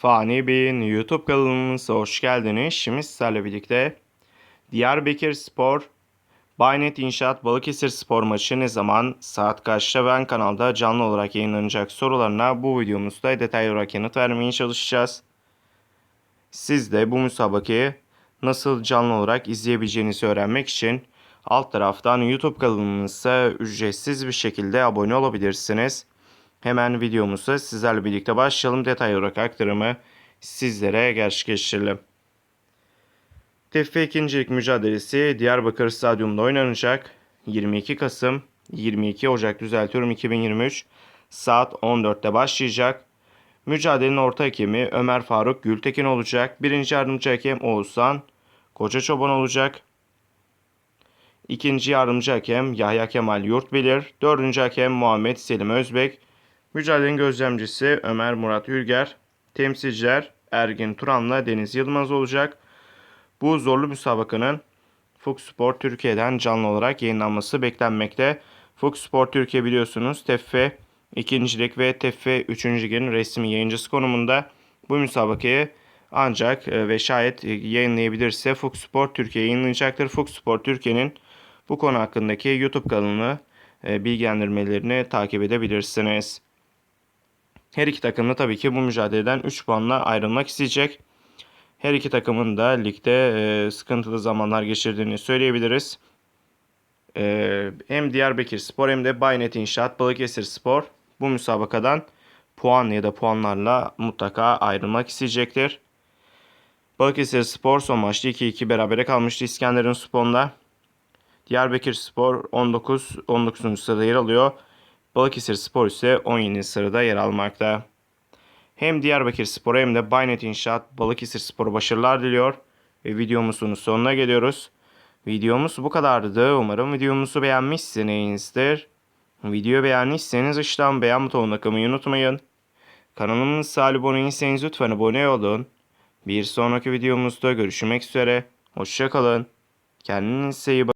Fani Bey'in YouTube kanalımıza hoş geldiniz. Şimdi sizlerle birlikte Diyarbakır Spor, Baynet İnşaat Balıkesir Spor maçı ne zaman, saat kaçta ben kanalda canlı olarak yayınlanacak sorularına bu videomuzda detaylı olarak yanıt vermeye çalışacağız. Siz de bu müsabakayı nasıl canlı olarak izleyebileceğinizi öğrenmek için alt taraftan YouTube kanalımıza ücretsiz bir şekilde abone olabilirsiniz. Hemen videomuza sizlerle birlikte başlayalım. Detaylı olarak aktarımı sizlere gerçekleştirelim. TFF ikincilik mücadelesi Diyarbakır Stadyumunda oynanacak. 22 Kasım 22 Ocak düzeltiyorum 2023 saat 14'te başlayacak. Mücadelenin orta hakemi Ömer Faruk Gültekin olacak. Birinci yardımcı hakem Oğuzhan Koca Çoban olacak. İkinci yardımcı hakem Yahya Kemal Yurtbilir. Dördüncü hakem Muhammed Selim Özbek. Mücadelenin gözlemcisi Ömer Murat Ülger. Temsilciler Ergin Turan'la Deniz Yılmaz olacak. Bu zorlu müsabakanın Fox Spor Türkiye'den canlı olarak yayınlanması beklenmekte. Fox Spor Türkiye biliyorsunuz TFF 2. Lig ve TFF 3. Lig'in resmi yayıncısı konumunda bu müsabakayı ancak e, ve şayet e, yayınlayabilirse Fox Spor Türkiye yayınlayacaktır. Fox Spor Türkiye'nin bu konu hakkındaki YouTube kanalını e, bilgilendirmelerini takip edebilirsiniz. Her iki takım da tabii ki bu mücadeleden 3 puanla ayrılmak isteyecek. Her iki takımın da ligde e, sıkıntılı zamanlar geçirdiğini söyleyebiliriz. E, hem Diyarbakır Spor hem de Baynet İnşaat Balıkesir Spor bu müsabakadan puan ya da puanlarla mutlaka ayrılmak isteyecektir. Balıkesir Spor son maçta 2-2 berabere kalmıştı İskenderun Spor'la. Diyarbakır Spor 19 19. sırada yer alıyor. Balıkesir Spor ise 17. sırada yer almakta. Hem Diyarbakır Spor hem de Baynet İnşaat Balıkesir Spor'a başarılar diliyor. Ve videomuzun sonuna geliyoruz. Videomuz bu kadardı. Umarım videomuzu beğenmişsinizdir. Videoyu beğendiyseniz aşağıdan beğen butonuna kılmayı unutmayın. Kanalımıza abone değilseniz lütfen abone olun. Bir sonraki videomuzda görüşmek üzere. Hoşçakalın. Kendinize iyi bakın.